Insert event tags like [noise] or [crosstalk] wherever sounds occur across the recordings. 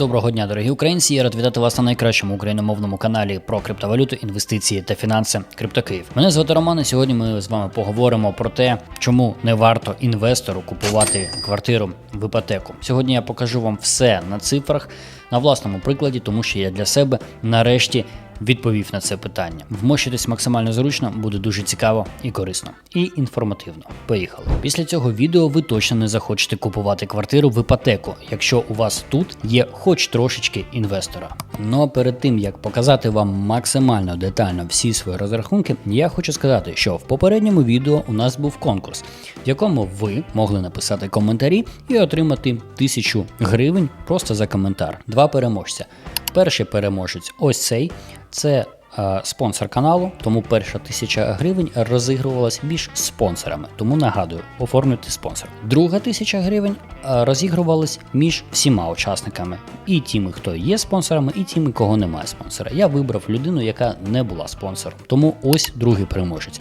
Доброго дня, дорогі українці. Я рад вітати вас на найкращому україномовному каналі про криптовалюту, інвестиції та фінанси Криптокиїв. Мене звати Роман. і Сьогодні ми з вами поговоримо про те, чому не варто інвестору купувати квартиру в іпотеку. Сьогодні я покажу вам все на цифрах на власному прикладі, тому що я для себе нарешті відповів на це питання. Вмощитись максимально зручно, буде дуже цікаво і корисно, і інформативно. Поїхали. Після цього відео ви точно не захочете купувати квартиру в іпотеку, якщо у вас тут є хоч трошечки інвестора. Ну а перед тим як показати вам максимально детально всі свої розрахунки, я хочу сказати, що в попередньому відео у нас був конкурс, в якому ви могли написати коментарі і отримати тисячу гривень просто за коментар. Два переможця. Перший переможець ось цей. Це е, спонсор каналу, тому перша тисяча гривень розігрувалась між спонсорами. Тому нагадую, оформлюйте спонсор. Друга тисяча гривень е, розігрувалась між всіма учасниками, і тими, хто є спонсорами, і тими, кого немає спонсора. Я вибрав людину, яка не була спонсором. Тому ось другий переможець.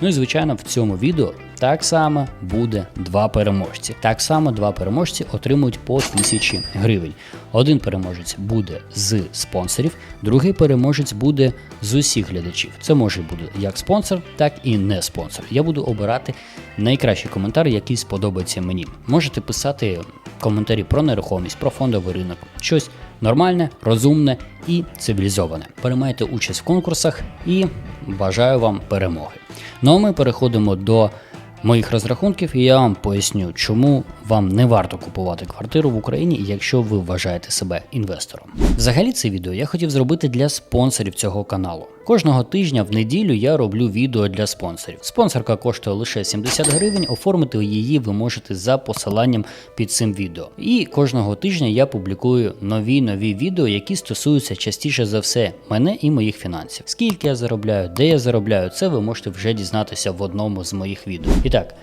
Ну і звичайно, в цьому відео так само буде два переможці. Так само два переможці отримують по тисячі гривень. Один переможець буде з спонсорів, другий переможець буде з усіх глядачів. Це може бути як спонсор, так і не спонсор. Я буду обирати найкращий коментар, який сподобається мені. Можете писати коментарі про нерухомість, про фондовий ринок, щось нормальне, розумне і цивілізоване. Приймайте участь в конкурсах і бажаю вам перемоги. Ну а ми переходимо до моїх розрахунків, і я вам поясню, чому вам не варто купувати квартиру в Україні, якщо ви вважаєте себе інвестором. Взагалі, це відео я хотів зробити для спонсорів цього каналу. Кожного тижня в неділю я роблю відео для спонсорів. Спонсорка коштує лише 70 гривень. Оформити її ви можете за посиланням під цим відео. І кожного тижня я публікую нові нові відео, які стосуються частіше за все мене і моїх фінансів. Скільки я заробляю, де я заробляю, це ви можете вже дізнатися в одному з моїх відео. І так.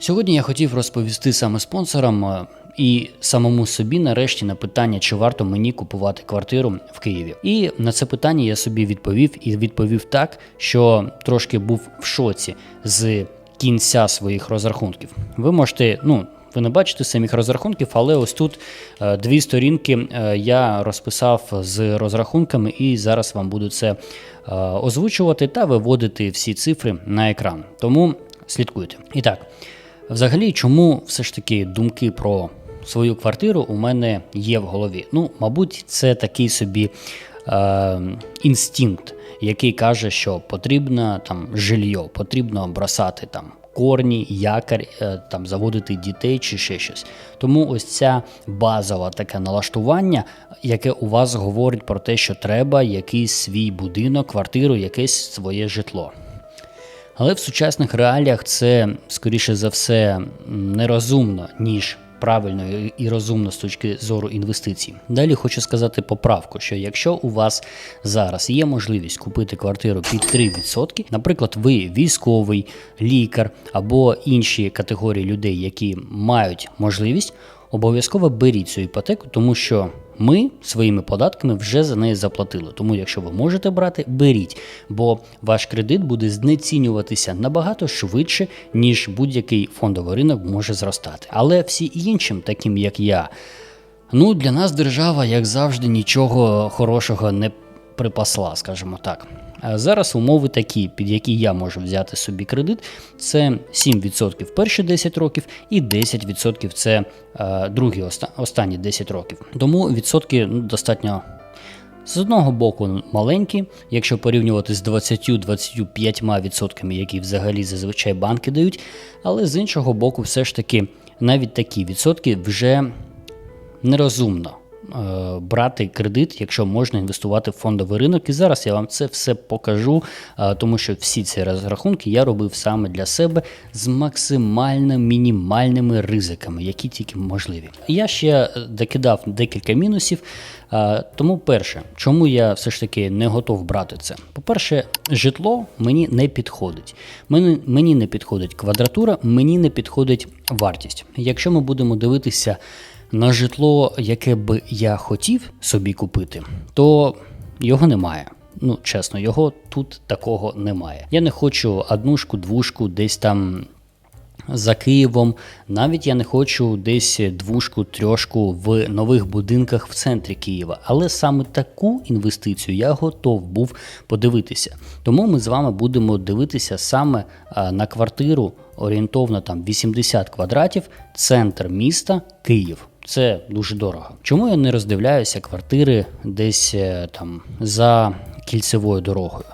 Сьогодні я хотів розповісти саме спонсорам е, і самому собі нарешті на питання, чи варто мені купувати квартиру в Києві. І на це питання я собі відповів і відповів так, що трошки був в шоці з кінця своїх розрахунків. Ви можете, ну. Ви не бачите самих розрахунків, але ось тут е, дві сторінки е, я розписав з розрахунками, і зараз вам буду це озвучувати та виводити всі цифри на екран. Тому слідкуйте. І так, взагалі, чому все ж таки думки про свою квартиру у мене є в голові? Ну, мабуть, це такий собі е, інстинкт, який каже, що потрібно там жилье, потрібно бросати там. Корні, якар, е, там заводити дітей чи ще щось. Тому ось ця базове таке налаштування, яке у вас говорить про те, що треба якийсь свій будинок, квартиру, якесь своє житло. Але в сучасних реаліях це скоріше за все нерозумно, ніж правильно і розумно з точки зору інвестицій. Далі хочу сказати поправку, що якщо у вас зараз є можливість купити квартиру під 3%, наприклад, ви військовий, лікар або інші категорії людей, які мають можливість, обов'язково беріть цю іпотеку, тому що ми своїми податками вже за неї заплатили. Тому, якщо ви можете брати, беріть, бо ваш кредит буде знецінюватися набагато швидше, ніж будь-який фондовий ринок може зростати. Але всі іншим, таким як я, ну для нас держава, як завжди, нічого хорошого не припасла, скажімо так. Зараз умови такі, під які я можу взяти собі кредит, це 7% перші 10 років і 10% це е, другі останні 10 років. Тому відсотки ну, достатньо. З одного боку маленькі, якщо порівнювати з 20-25%, які взагалі зазвичай банки дають, але з іншого боку, все ж таки навіть такі відсотки вже нерозумно Е, брати кредит, якщо можна інвестувати в фондовий ринок. І зараз я вам це все покажу, е, тому що всі ці розрахунки я робив саме для себе з максимально мінімальними ризиками, які тільки можливі. Я ще докидав декілька мінусів. Е, тому, перше, чому я все ж таки не готов брати це? По-перше, житло мені не підходить. Мені, мені не підходить квадратура, мені не підходить вартість. Якщо ми будемо дивитися на житло, яке би я хотів собі купити, то його немає. Ну, чесно, його тут такого немає. Я не хочу однушку, двушку, десь там за Києвом. Навіть я не хочу десь двушку, трьошку в нових будинках в центрі Києва. Але саме таку інвестицію я готов був подивитися. Тому ми з вами будемо дивитися саме на квартиру орієнтовно там 80 квадратів, центр міста Київ. Це дуже дорого. Чому я не роздивляюся квартири десь е, там за кільцевою дорогою?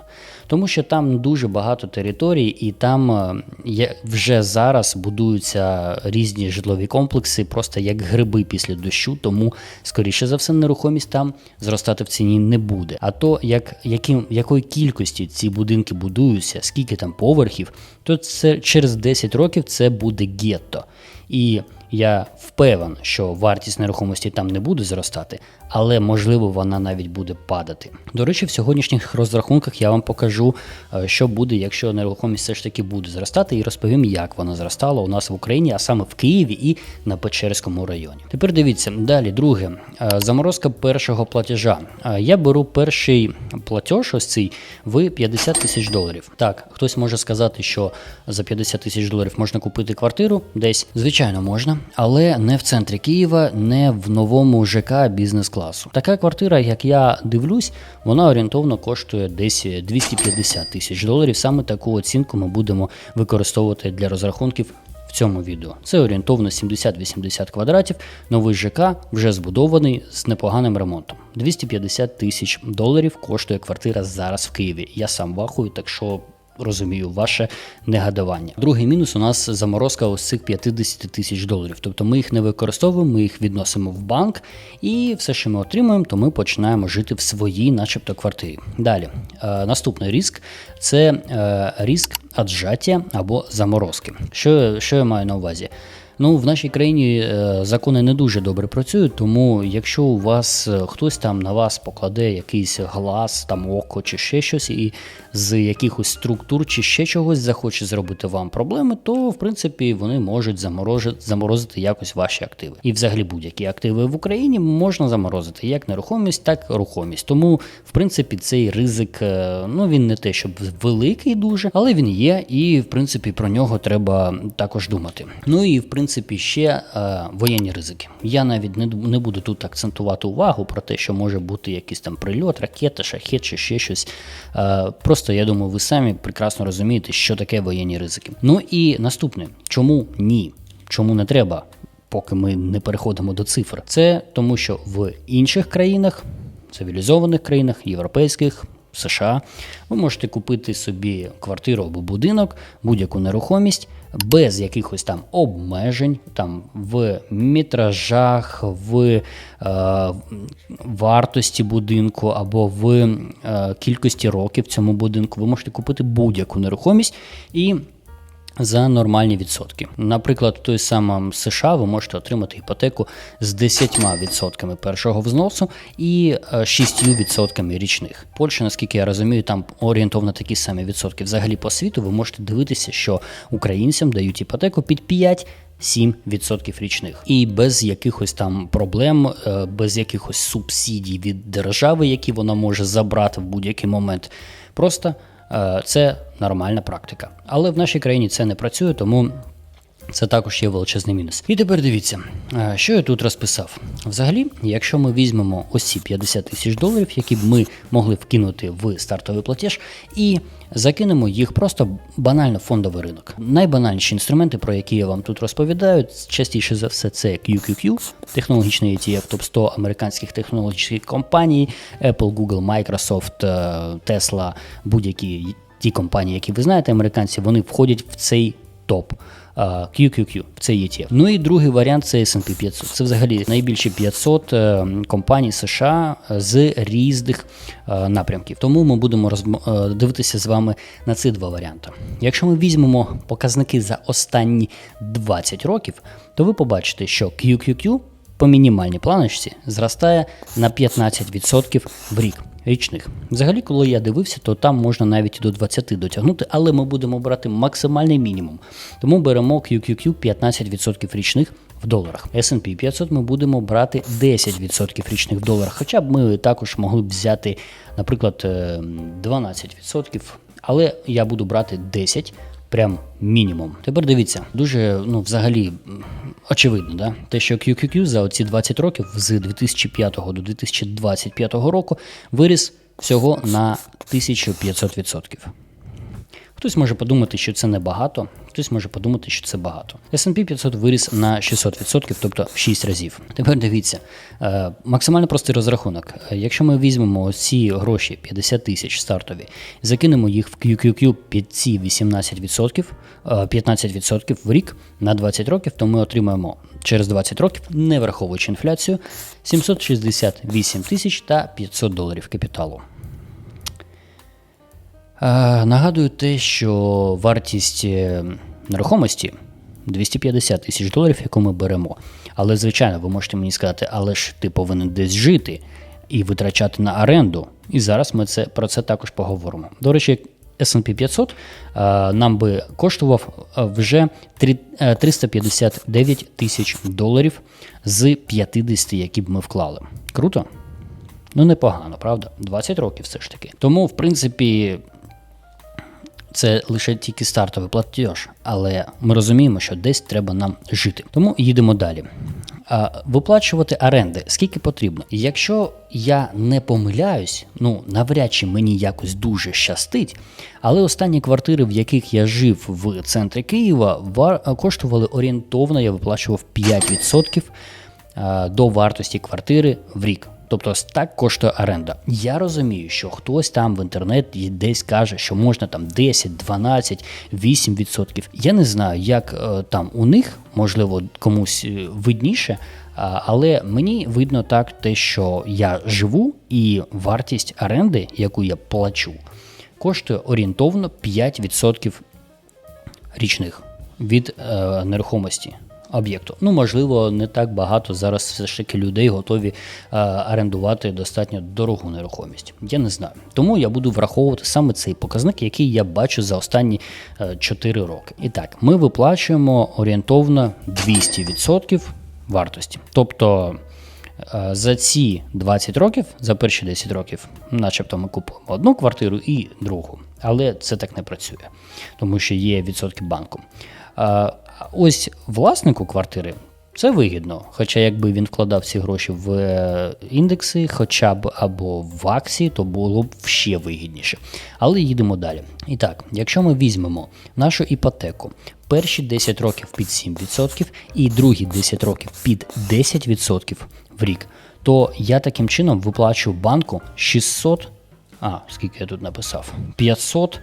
Тому що там дуже багато територій, і там е, є, вже зараз будуються різні житлові комплекси, просто як гриби після дощу. Тому, скоріше за все, нерухомість там зростати в ціні не буде. А то, як яким якої кількості ці будинки будуються, скільки там поверхів, то це через 10 років це буде гетто. І я впевнений, що вартість нерухомості там не буде зростати, але можливо вона навіть буде падати. До речі, в сьогоднішніх розрахунках я вам покажу, е, що буде, якщо нерухомість все ж таки буде зростати, і розповім, як вона зростала у нас в Україні, а саме в Києві і на Печерському районі. Тепер дивіться далі. Друге, е, заморозка першого платежа. Е, Я беру перший платеж, ось цей в 50 тисяч доларів. Так, хтось може сказати, що за 50 тисяч доларів можна купити квартиру десь. Звичайно, можна, але не в центрі Києва, не в новому ЖК бізнес-класу. Така квартира, як я дивлюсь, вона орієнтовно коштує десь 250 тисяч доларів. Саме таку оцінку ми будемо використовувати для розрахунків. Цьому відео це орієнтовно 70-80 квадратів. Новий ЖК вже збудований з непоганим ремонтом. 250 тисяч доларів коштує квартира зараз в Києві. Я сам вахую, так що розумію ваше негадування. Другий мінус у нас заморозка ось цих 50 тисяч доларів. Тобто ми їх не використовуємо, ми їх відносимо в банк, і все, що ми отримуємо, то ми починаємо жити в своїй, начебто, квартирі. Далі, е, наступний риск це е, риск аджаття або заморозки. Що, що я маю на увазі? Ну, в нашій країні е, закони не дуже добре працюють, тому якщо у вас е, хтось там на вас покладе якийсь глаз, там око чи ще щось, і з якихось структур чи ще чогось захоче зробити вам проблеми, то в принципі вони можуть заморозити, заморозити якось ваші активи. І взагалі будь-які активи в Україні можна заморозити як нерухомість, так і рухомість. Тому, в принципі, цей ризик, е, ну він не те, щоб великий дуже, але він є, і в принципі про нього треба також думати. Ну і в принципі ще е, воєнні ризики. Я навіть не, не буду тут акцентувати увагу про те, що може бути якийсь там прильот, ракета, шахет чи ще щось. Е, просто я думаю, ви самі прекрасно розумієте, що таке воєнні ризики. Ну і наступне, чому ні? Чому не треба? Поки ми не переходимо до цифр, це тому, що в інших країнах, цивілізованих країнах, європейських, США, ви можете купити собі квартиру або будинок, будь-яку нерухомість без якихось там обмежень, там в метражах, в е, вартості будинку або в е, кількості років цьому будинку. Ви можете купити будь-яку нерухомість і. За нормальні відсотки. Наприклад, в той самому США ви можете отримати іпотеку з 10% першого взносу і 6% річних. Польща, наскільки я розумію, там орієнтовно такі самі відсотки. Взагалі по світу ви можете дивитися, що українцям дають іпотеку під 5 7% річних і без якихось там проблем, е, без якихось субсидій від держави, які вона може забрати в будь-який момент. Просто Е, це нормальна практика. Але в нашій країні це не працює, тому це також є величезний мінус. І тепер дивіться, е, що я тут розписав. Взагалі, якщо ми візьмемо ось ці 50 тисяч доларів, які б ми могли вкинути в стартовий платіж, і закинемо їх просто банально в фондовий ринок. Найбанальніші інструменти, про які я вам тут розповідаю, частіше за все, це QQQ, технологічний ETF топ 100 американських технологічних компаній, Apple, Google, Microsoft, е, Tesla, будь-які ті компанії, які ви знаєте, американці, вони входять в цей топ. QQQ, це ETF. Ну і другий варіант це S&P 500. Це взагалі найбільше 500 е, компаній США з різних е, напрямків. Тому ми будемо. Е, дивитися з вами на ці два варіанти. Якщо ми візьмемо показники за останні 20 років, то ви побачите, що QQQ по мінімальній планочці зростає на 15% в рік річних. Взагалі, коли я дивився, то там можна навіть до 20 дотягнути, але ми будемо брати максимальний мінімум. Тому беремо QQQ 15% річних в доларах. S&P 500 ми будемо брати 10% річних в доларах. Хоча б ми також могли б взяти, наприклад, 12%, е, але я буду брати 10%. прям мінімум. Тепер дивіться, дуже ну взагалі очевидно, да? те, що QQQ за оці 20 років з 2005 до 2025 року виріс всього на 1500%. Хтось може подумати, що це небагато, хтось може подумати, що це багато. S&P 500 виріс на 600%, тобто в 6 разів. Тепер дивіться, е, максимально простий розрахунок. Е, Якщо ми візьмемо ці гроші 50 тисяч стартові, закинемо їх в QQQ під ці 18%, е, 15% в рік на 20 років, то ми отримаємо через 20 років, не враховуючи інфляцію, 768 тисяч та 500 доларів капіталу. Е, Нагадую те, що вартість е, нерухомості 250 тисяч доларів, яку ми беремо. Але, звичайно, ви можете мені сказати, але ж ти повинен десь жити і витрачати на оренду. І зараз ми це, про це також поговоримо. До речі, S&P 500 е, нам би коштував вже три- е, 359 тисяч доларів з 50, які б ми вклали. Круто? Ну, непогано, правда? 20 років все ж таки. Тому, в принципі, це лише тільки стартовий платеж, але ми розуміємо, що десь треба нам жити. Тому їдемо далі. А, виплачувати оренди скільки потрібно. Якщо я не помиляюсь, ну навряд чи мені якось дуже щастить, але останні квартири, в яких я жив в центрі Києва, коштували орієнтовно, я виплачував 5% до вартості квартири в рік. Тобто так коштує оренда. Я розумію, що хтось там в інтернеті десь каже, що можна там 10, 12, 8%. Я не знаю, як е, там у них, можливо, комусь е, видніше, але мені видно так те, що я живу, і вартість оренди, яку я плачу, коштує орієнтовно 5% річних від е, нерухомості об'єкту. Ну, можливо, не так багато зараз все ж таки людей готові е, орендувати достатньо дорогу нерухомість. Я не знаю. Тому я буду враховувати саме цей показник, який я бачу за останні е, 4 роки. І так, ми виплачуємо орієнтовно 200% вартості. Тобто. Е, За ці 20 років, за перші 10 років, начебто ми купуємо одну квартиру і другу. Але це так не працює, тому що є відсотки банку. Ось власнику квартири це вигідно. Хоча якби він вкладав ці гроші в е, індекси, хоча б або в акції, то було б ще вигідніше. Але їдемо далі. І так, якщо ми візьмемо нашу іпотеку, перші 10 років під 7% і другі 10 років під 10% в рік, то я таким чином виплачу банку 600. А, скільки я тут написав? 500.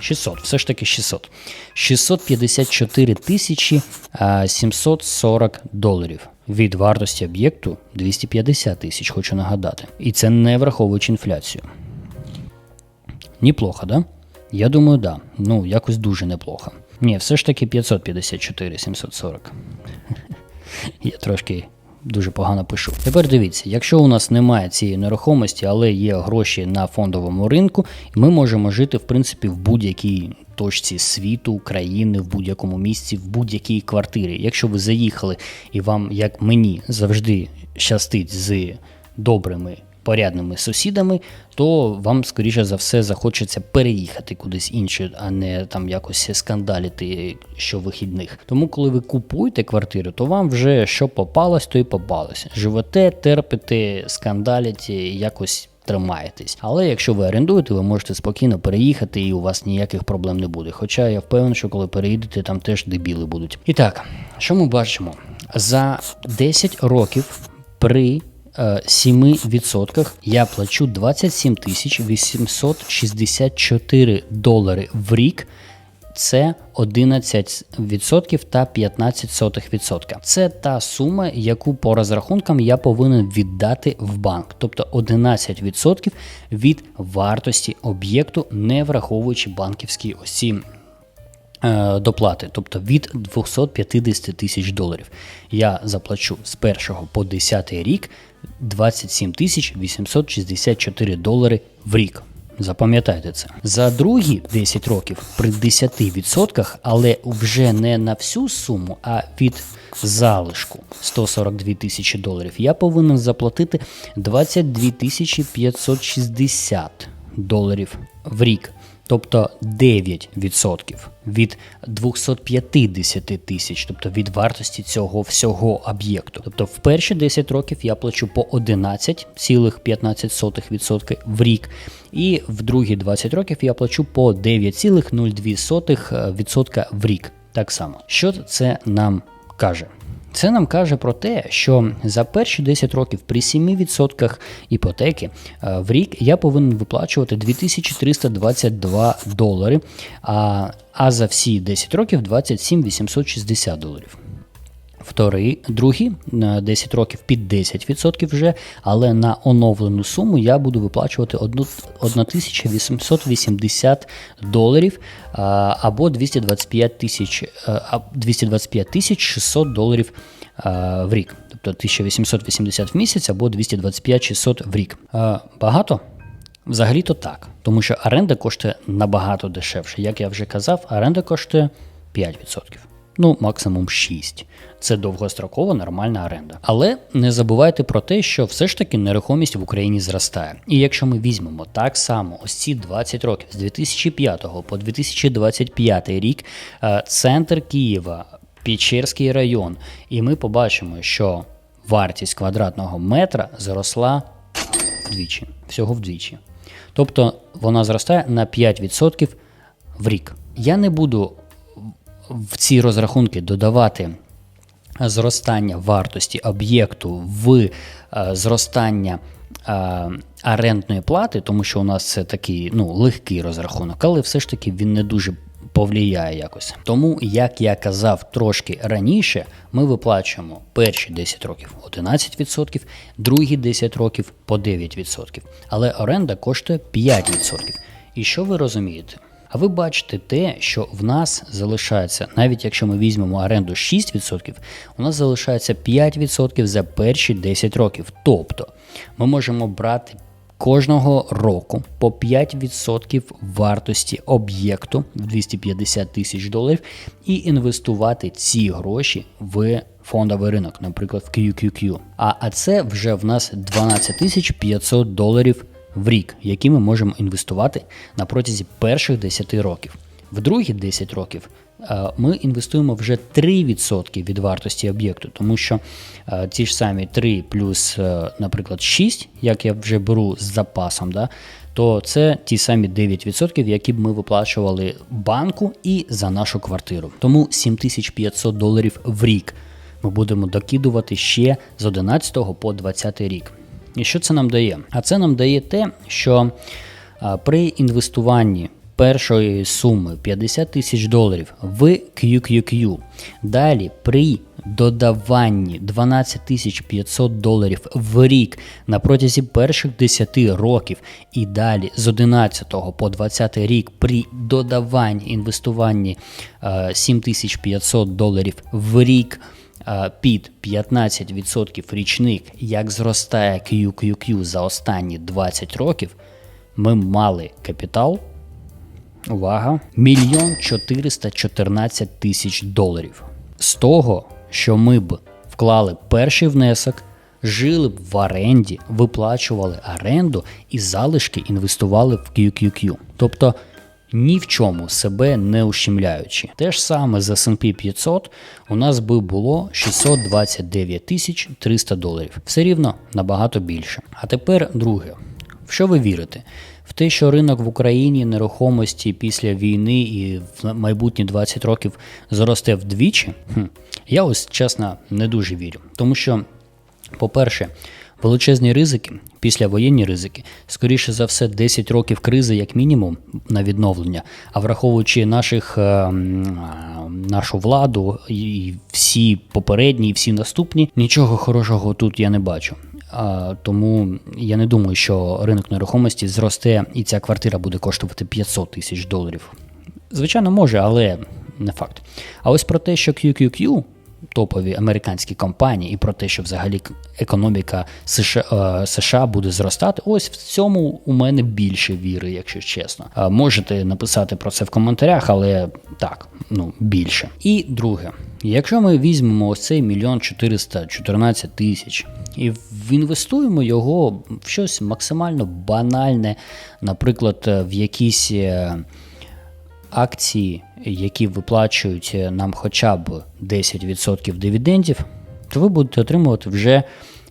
600, все ж таки 600. 654 тисячі 740 доларів. Від вартості об'єкту 250 тисяч, хочу нагадати. І це не враховуючи інфляцію. Неплохо, да? Я думаю, да. Ну, якось дуже неплохо. Ні, все ж таки 554 740. [laughs] Я трошки дуже погано пишу. Тепер дивіться, якщо у нас немає цієї нерухомості, але є гроші на фондовому ринку, ми можемо жити в принципі в будь-якій точці світу, країни, в будь-якому місці, в будь-якій квартирі. Якщо ви заїхали і вам, як мені, завжди щастить з добрими. Порядними сусідами, то вам, скоріше за все, захочеться переїхати кудись інше, а не там якось скандалити щовихідних. Тому, коли ви купуєте квартиру, то вам вже що попалось, то і попалось. Живете, терпите, скандалите, якось тримаєтесь. Але якщо ви орендуєте, ви можете спокійно переїхати і у вас ніяких проблем не буде. Хоча я впевнений, що коли переїдете, там теж дебіли будуть. І так, що ми бачимо? За 10 років при 7% я плачу 27 тисяч 864 долари в рік. Це 11% та 15%. Це та сума, яку по розрахункам я повинен віддати в банк, тобто 11% від вартості об'єкту, не враховуючи банківські осі доплати, тобто від 250 тисяч доларів. Я заплачу з 1 по 10 рік 27 тисяч 864 долари в рік. Запам'ятайте це. За другі 10 років при 10%, але вже не на всю суму, а від залишку 142 тисячі доларів, я повинен заплатити 22 тисячі 560 доларів в рік. Тобто 9% від 250 тисяч, тобто від вартості цього всього об'єкту. Тобто в перші 10 років я плачу по 11,15% в рік, і в другі 20 років я плачу по 9,02% в рік. Так само. Що це нам каже? Це нам каже про те, що за перші 10 років при 7% іпотеки е, в рік я повинен виплачувати 2322 долари, а, а за всі 10 років 27 860 доларів. Вторий, другі на 10 років під 10% вже, але на оновлену суму я буду виплачувати 1880 доларів або 225 тисяч 225 тисяч 600 доларів в рік. Тобто 1880 в місяць або 225 600 в рік. Багато? Взагалі-то так, тому що оренда коштує набагато дешевше. Як я вже казав, оренда коштує 5% ну максимум 6. Це довгострокова нормальна оренда. Але не забувайте про те, що все ж таки нерухомість в Україні зростає. І якщо ми візьмемо так само ось ці 20 років з 2005 по 2025 рік, е, центр Києва, Печерський район, і ми побачимо, що вартість квадратного метра зросла вдвічі, всього вдвічі. Тобто вона зростає на 5% в рік. Я не буду в ці розрахунки додавати зростання вартості об'єкту в е, зростання е, орендної плати, тому що у нас це такий ну, легкий розрахунок, але все ж таки він не дуже повлияє якось. Тому, як я казав трошки раніше, ми виплачуємо перші 10 років 11%, другі 10 років по 9%. Але оренда коштує 5%. І що ви розумієте? А ви бачите те, що в нас залишається, навіть якщо ми візьмемо оренду 6%, у нас залишається 5% за перші 10 років. Тобто ми можемо брати кожного року по 5% вартості об'єкту в 250 тисяч доларів і інвестувати ці гроші в фондовий ринок, наприклад, в QQQ. А, а це вже в нас 12 500 доларів в рік, які ми можемо інвестувати на протязі перших 10 років. В другі 10 років е, ми інвестуємо вже 3% від вартості об'єкту, тому що е, ті ж самі 3 плюс, е, наприклад, 6, як я вже беру з запасом, да, то це ті самі 9%, які б ми виплачували банку і за нашу квартиру. Тому 7500 доларів в рік ми будемо докидувати ще з 11 по 20 рік. І що це нам дає? А це нам дає те, що при інвестуванні першої суми 50 тисяч доларів в QQQ, далі при додаванні 12 тисяч 500 доларів в рік на протязі перших 10 років, і далі з 11 по 20 рік при додаванні інвестуванні 7500 доларів в рік під 15% річник, як зростає QQQ за останні 20 років, ми мали капітал. Увага! Мільйон 414 тисяч доларів. З того, що ми б вклали перший внесок, жили б в оренді, виплачували оренду і залишки інвестували в QQQ. Тобто ні в чому себе не ущемляючи. Те ж саме з S&P 500 у нас би було 629 тисяч 300 доларів. Все рівно набагато більше. А тепер друге, в що ви вірите? В те, що ринок в Україні нерухомості після війни і в майбутні 20 років зросте вдвічі, хм, я ось чесно не дуже вірю. Тому що, по-перше, Величезні ризики, післявоєнні ризики, скоріше за все, 10 років кризи, як мінімум, на відновлення. А враховуючи наших, е, нашу владу і всі попередні, і всі наступні, нічого хорошого тут я не бачу. Тому я не думаю, що ринок нерухомості зросте і ця квартира буде коштувати 500 тисяч доларів. Звичайно, може, але не факт. А ось про те, що QQQ топові американські компанії і про те, що взагалі економіка США, е, США буде зростати, ось в цьому у мене більше віри, якщо чесно. Е, Можете написати про це в коментарях, але так, ну більше. І друге, якщо ми візьмемо ось цей мільйон 414 тисяч і інвестуємо його в щось максимально банальне, наприклад, е, в якісь. акції, які виплачують е, нам хоча б 10% дивідендів, то ви будете отримувати вже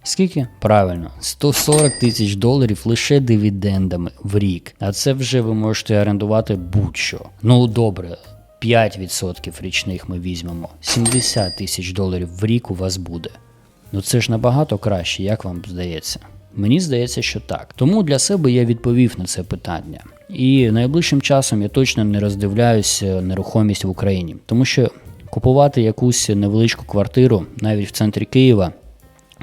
скільки? Правильно, 140 тисяч доларів лише дивідендами в рік. А це вже ви можете орендувати будь-що. Ну добре. 5% річних ми візьмемо, 70 тисяч доларів в рік у вас буде. Ну це ж набагато краще, як вам здається? Мені здається, що так. Тому для себе я відповів на це питання. І найближчим часом я точно не роздивляюсь е, нерухомість в Україні, тому що купувати якусь невеличку квартиру навіть в центрі Києва.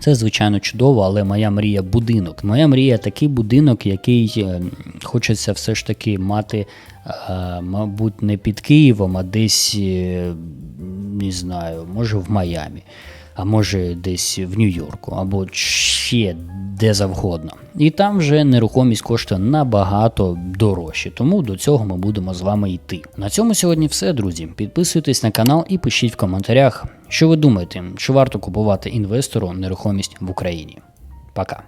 Це звичайно чудово, але моя мрія будинок. Моя мрія такий будинок, який е, хочеться все ж таки мати, е, мабуть, не під Києвом, а десь не знаю, може в Майамі, а може десь в Нью-Йорку, або ще де завгодно. І там вже нерухомість коштує набагато дорожче, тому до цього ми будемо з вами йти. На цьому сьогодні все, друзі. Підписуйтесь на канал і пишіть в коментарях, що ви думаєте, чи варто купувати інвестору нерухомість в Україні. Пока.